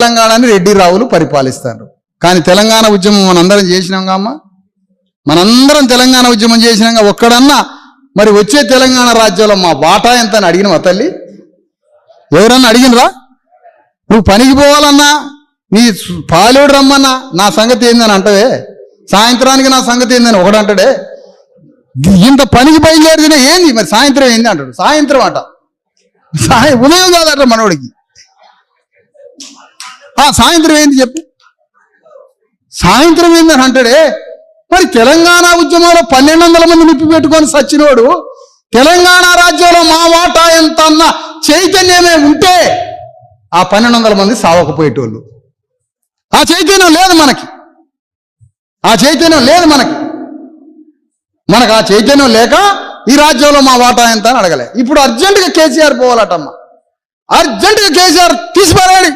తెలంగాణని రెడ్డి రావులు పరిపాలిస్తారు. కానీ తెలంగాణ ఉద్యమం మనందరం చేసినాం అమ్మ మనందరం తెలంగాణ ఉద్యమం చేసినాక ఒక్కడన్నా మరి వచ్చే తెలంగాణ రాజ్యంలో మా వాటా ఎంత అని అడిగినవా తల్లి? ఎవరన్నా అడిగినరా? నువ్వు పనికి పోవాలన్నా నీ పాలేడు రమ్మన్నా నా సంగతి ఏందని అంటవే? సాయంత్రానికి నా సంగతి ఏందని ఒకడు అంటాడే? ఇంత పనికి బయలుదేరితేనే ఏంది? మరి సాయంత్రం ఏంది అంటాడు? సాయంత్రం అట. సాయం ఉదయం కాదట మనోడికి. సాయంత్రం ఏంది చెప్పు? సాయంత్రం ఏందని అంటాడే మరి తెలంగాణ ఉద్యమంలో పన్నెండు వందల మంది నిప్పి పెట్టుకొని సచ్చినోడు తెలంగాణ రాజ్యంలో మా వాటా ఎంత అన్న చైతన్యమే ఉంటే ఆ పన్నెండు వందల మంది సావకపోయేటోళ్ళు. ఆ చైతన్యం లేదు మనకి. ఆ చైతన్యం లేదు మనకి. మనకు ఆ చైతన్యం లేక ఈ రాజ్యంలో మా వాటా ఎంత అని అడగలే. ఇప్పుడు అర్జెంటుగా కేసీఆర్ పోవాలటమ్మ. అర్జెంటుగా కేసీఆర్ తీసిపారాడు